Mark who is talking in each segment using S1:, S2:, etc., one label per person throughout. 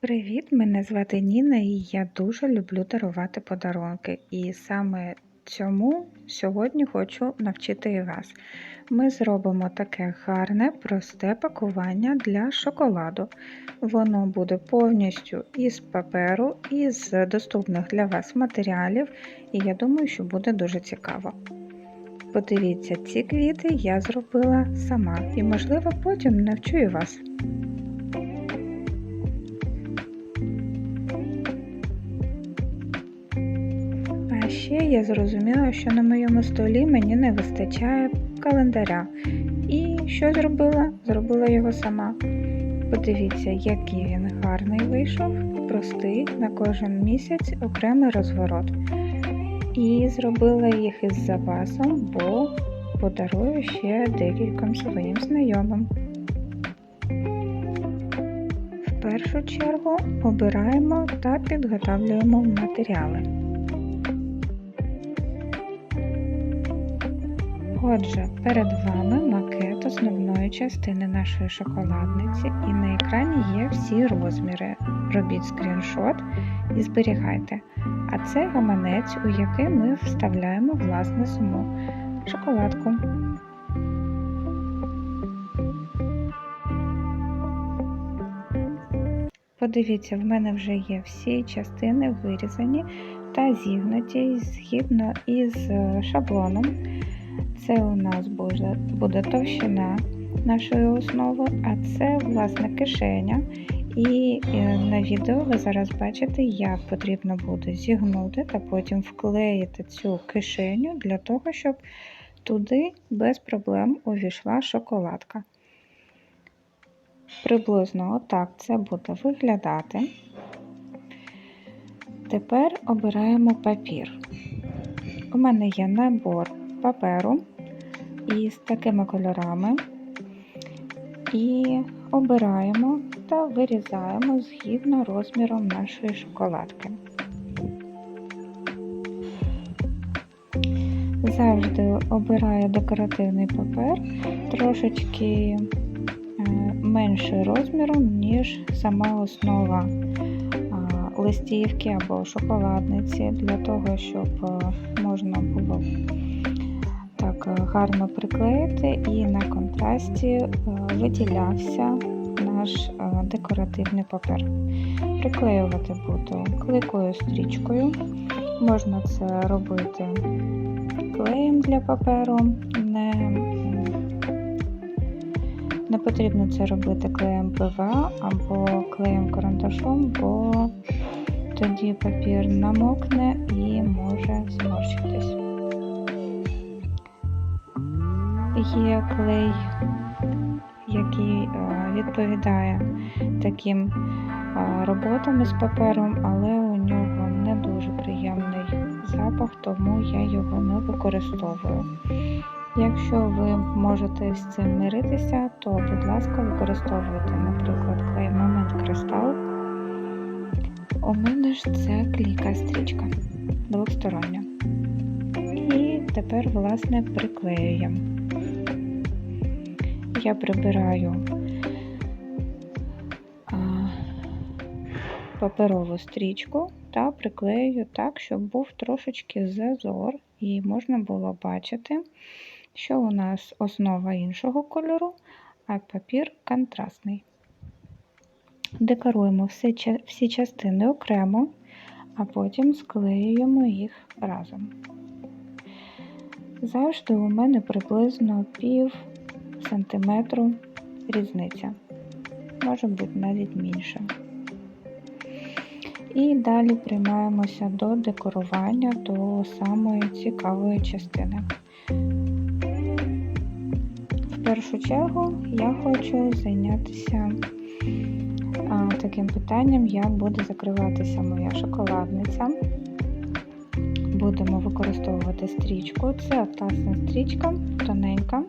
S1: Привіт, мене звати Ніна і я дуже люблю дарувати подарунки. І саме цьому сьогодні хочу навчити і вас. Ми зробимо таке гарне, просте пакування для шоколаду. Воно буде повністю із паперу, із доступних для вас матеріалів, і я думаю, що буде дуже цікаво. Подивіться, ці квіти я зробила сама і, можливо, потім навчу і вас. Ще я зрозуміла, що на моєму столі мені не вистачає календаря. І що зробила? Зробила його сама. Подивіться, який він гарний вийшов, простий на кожен місяць окремий розворот. І зробила їх із запасом, бо подарую ще декільком своїм знайомим. В першу чергу обираємо та підготовлюємо матеріали. Отже, перед вами макет основної частини нашої шоколадниці, і на екрані є всі розміри. Робіть скріншот і зберігайте. А це гаманець, у який ми вставляємо власне саму шоколадку. Подивіться, в мене вже є всі частини вирізані та зігнуті згідно із шаблоном. Це у нас буде, товщина нашої основи, а це власне кишеня. І на відео ви зараз бачите, як потрібно буде зігнути та потім вклеїти цю кишеню для того, щоб туди без проблем увійшла шоколадка. Приблизно отак це буде виглядати. Тепер обираємо папір. У мене є набор паперу із такими кольорами і обираємо та вирізаємо згідно розміром нашої шоколадки. Завжди обираю декоративний папер трошечки менший розміром, ніж сама основа листівки або шоколадниці, для того, щоб можна було так гарно приклеїти і на контрасті виділявся наш декоративний папер. Приклеювати буду клейкою стрічкою. Можна це робити клеєм для паперу. Не не потрібно це робити клеєм ПВА або клеєм карандашом, бо тоді папір намокне і може зморщитись. Є клей, який відповідає таким роботам із папером, але у нього не дуже приємний запах, тому я його не використовую. Якщо ви можете з цим миритися, то, будь ласка, використовуйте, наприклад, клей Момент Кристал. У мене ж це клейка стрічка двостороння. І тепер, власне, приклеюємо. Я прибираю паперову стрічку та приклею так, щоб був трошечки зазор, і можна було бачити, що у нас основа іншого кольору, а папір контрастний. Декоруємо всі, всі частини окремо, а потім склеюємо їх разом. Завжди у мене приблизно пів сантиметру різниця, може бути навіть менше. І далі приймаємося до декорування до самої цікавої частини. В першу чергу я хочу зайнятися а, таким питанням, як буде закриватися моя шоколадниця. Будемо використовувати стрічку. Це атласна стрічка, тоненька.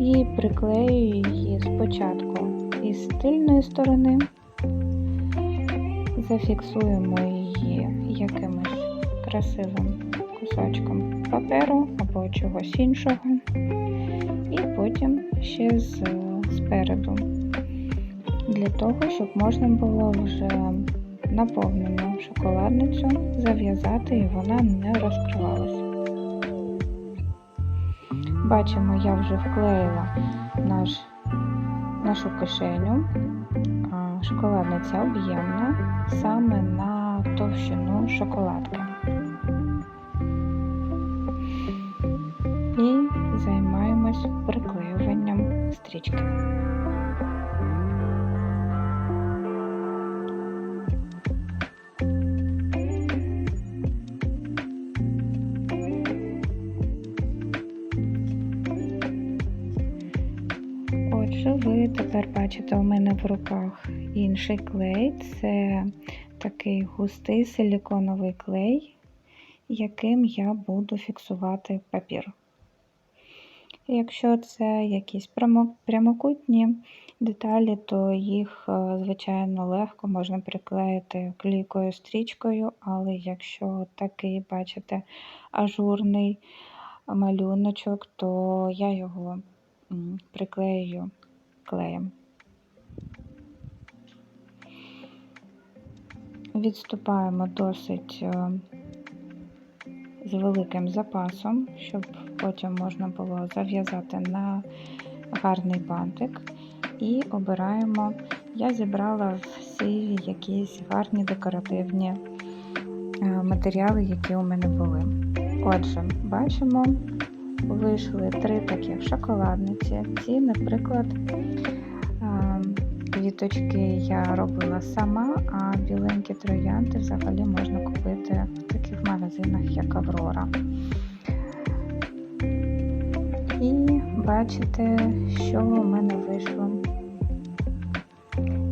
S1: І приклею її спочатку із тильної сторони, зафіксуємо її якимось красивим кусочком паперу або чогось іншого, і потім ще з, спереду. Для того, щоб можна було вже наповнену шоколадницю зав'язати і вона не розкривалася. Бачимо, я вже вклеїла наш, нашу кишеню. Шоколадниця об'ємна саме на товщину шоколадки. Бачите у мене в руках інший клей. Це такий густий силіконовий клей, яким я буду фіксувати папір. Якщо це якісь прямокутні деталі, то їх, е, звичайно, легко можна приклеїти клейкою стрічкою, але якщо такий, бачите, ажурний малюночок, то я його приклею клеєм. Відступаємо досить е, з великим запасом, щоб потім можна було зав'язати на гарний бантик. І обираємо, я зібрала всі якісь гарні декоративні е, матеріали, які у мене були. Отже, бачимо, вийшли три таких шоколадниці. Ці, наприклад, е, квіточки я робила сама, а біленькі троянди взагалі можна купити в таких магазинах, як Аврора. І бачите, що у мене вийшло.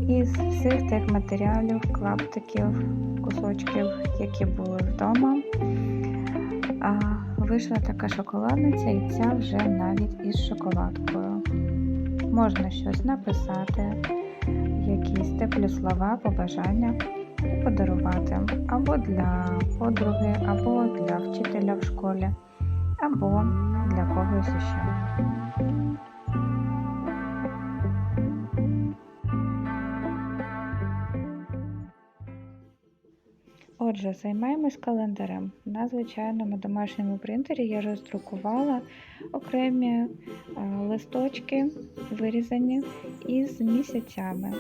S1: Із всіх тих матеріалів, клаптиків, кусочків, які були вдома, вийшла така шоколадниця, і ця вже навіть із шоколадкою. Можна щось написати, якісь теплі слова, побажання подарувати або для подруги, або для вчителя в школі, або для когось іще. Отже, займаємось календарем. На звичайному домашньому принтері я роздрукувала окремі е, листочки, вирізані із місяцями.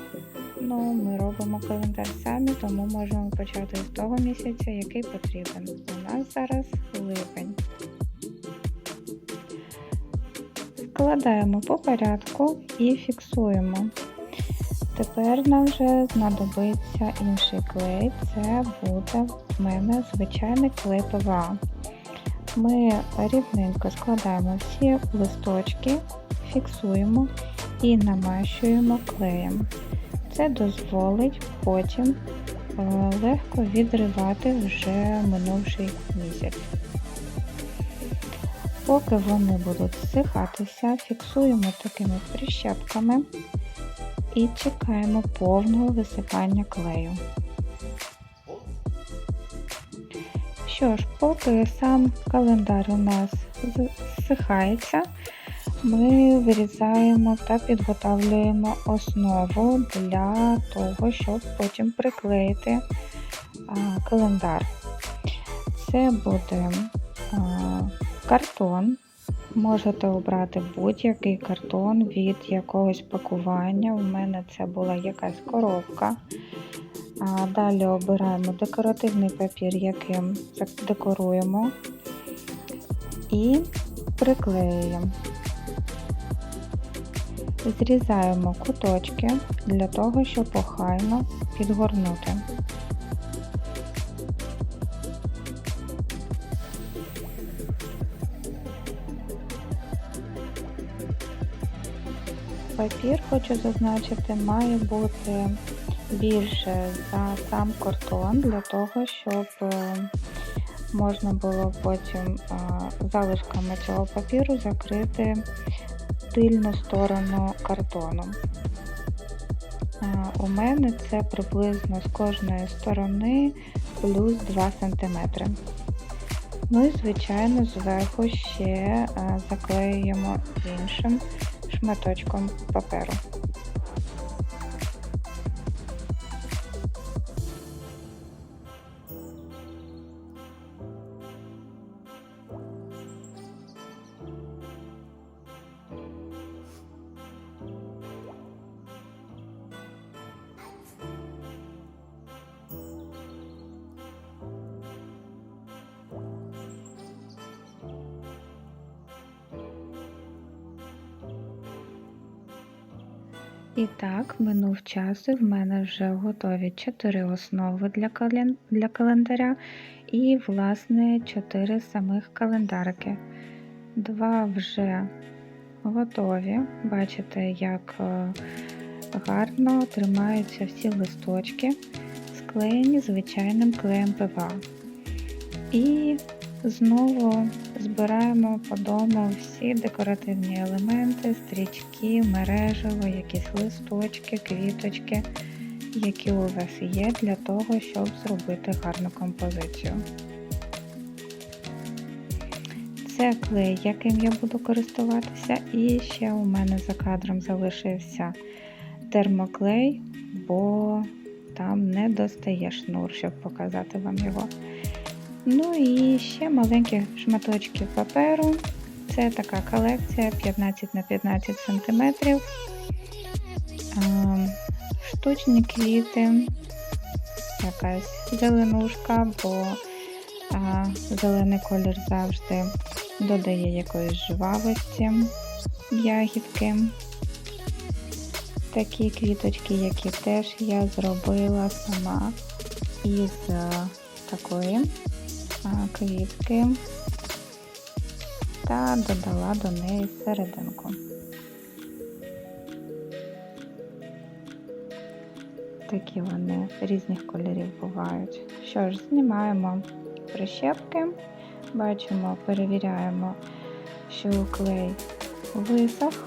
S1: Ну, ми робимо календар самі, тому можемо почати з того місяця, який потрібен. У нас зараз липень. Складаємо по порядку і фіксуємо. Тепер нам вже знадобиться інший клей. Це буде в мене звичайний клей ПВА. Ми рівненько складаємо всі листочки, фіксуємо і намащуємо клеєм. Це дозволить потім е, легко відривати вже минувший місяць. Поки вони будуть зсихатися, фіксуємо такими прищепками і чекаємо повного висихання клею. Що ж, поки сам календар у нас зсихається, ми вирізаємо та підготовлюємо основу для того, щоб потім приклеїти календар. Це буде картон. Можете обрати будь-який картон від якогось пакування. У мене це була якась коробка. Далі обираємо декоративний папір, яким декоруємо і приклеюємо. Зрізаємо куточки для того, щоб охайно підгорнути. Папір, хочу зазначити, має бути більше за сам картон, для того, щоб можна було потім залишками цього папіру закрити тильну сторону картону. У мене це приблизно з кожної сторони плюс 2 см. Ну і, звичайно, зверху ще заклеюємо іншим шматочком паперу. І так, минув час, і в мене вже готові 4 основи для, кален... для календаря і, власне, 4 самих календарики. Два вже готові. Бачите, як е, гарно тримаються всі листочки, склеєні звичайним клеєм ПВА. І знову збираємо по дому всі декоративні елементи, стрічки, мережево, якісь листочки, квіточки, які у вас є для того, щоб зробити гарну композицію. Це клей, яким я буду користуватися, і ще у мене за кадром залишився термоклей, бо там не достає шнур, щоб показати вам його. Ну і ще маленькі шматочки паперу. Це така колекція 15 на 15 см. Штучні квіти, якась зеленушка, бо зелений колір завжди додає якоїсь жвавості ягідки. Такі квіточки, які теж я зробила сама із такої квітки та додала до неї серединку. Такі вони різних кольорів бувають. Що ж, знімаємо прищепки, бачимо, перевіряємо, що клей висох.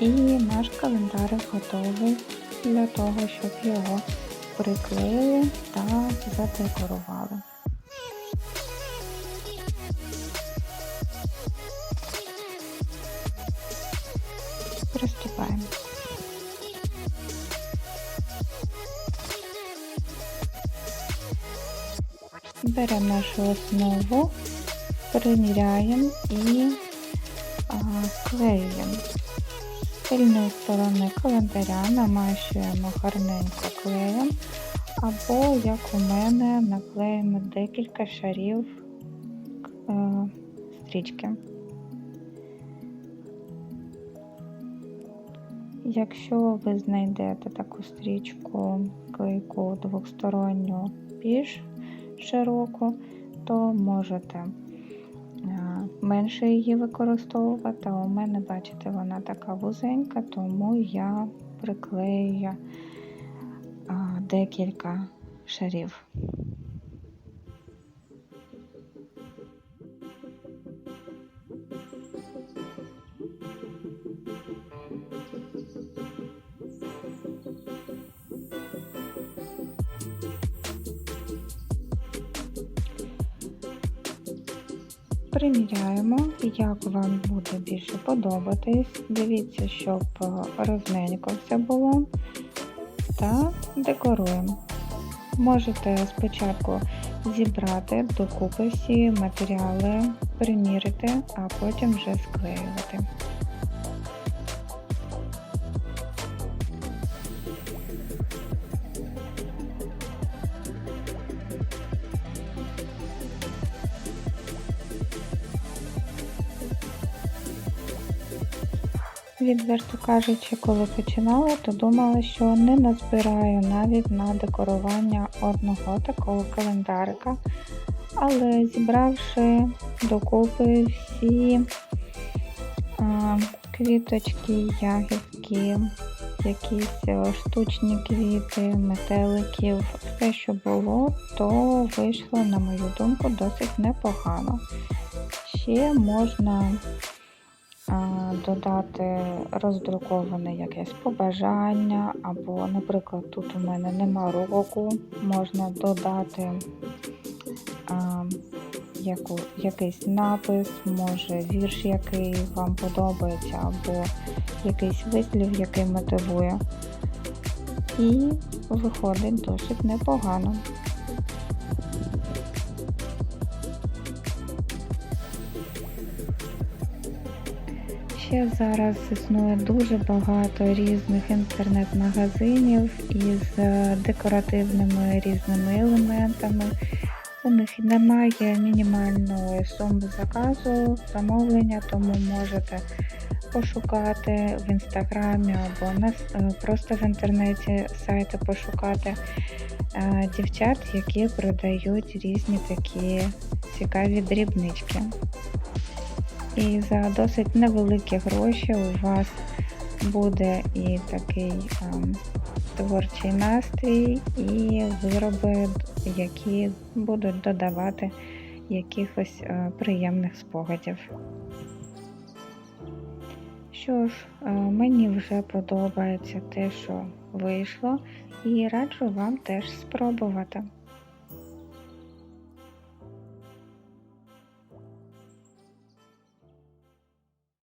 S1: І наш календарик готовий для того, щоб його приклеїли та задекорували. Приступаємо. Беремо нашу основу, приміряємо і а, клеюємо. Тильної сторони календаря намащуємо гарненько клеєм, або, як у мене, наклеїмо декілька шарів е, стрічки. Якщо ви знайдете таку стрічку клейку двосторонню більш широку, то можете менше її використовувати. А у мене, бачите, вона така вузенька, тому я приклею декілька шарів. Приміряємо, як вам буде більше подобатись. Дивіться, щоб рівненько все було. Та декоруємо. Можете спочатку зібрати докупи всі матеріали, примірити, а потім вже склеювати. Відверто кажучи, коли починала, то думала, що не назбираю навіть на декорування одного такого календарика. Але зібравши докупи всі а, квіточки, ягідки, якісь штучні квіти, метеликів, все, що було, то вийшло, на мою думку, досить непогано. Ще можна додати роздруковане якесь побажання, або, наприклад, тут у мене нема року, можна додати а, яку, якийсь напис, може вірш, який вам подобається, або якийсь вислів, який мотивує. І виходить досить непогано. Ще зараз існує дуже багато різних інтернет-магазинів із е, декоративними різними елементами, У них немає мінімальної суми заказу, замовлення, тому можете пошукати в інстаграмі або на, е, просто в інтернеті сайти пошукати е, дівчат, які продають різні такі цікаві дрібнички. І за досить невеликі гроші у вас буде і такий ем, творчий настрій, і вироби, які будуть додавати якихось е, приємних спогадів. Що ж, е, мені вже подобається те, що вийшло, і раджу вам теж спробувати.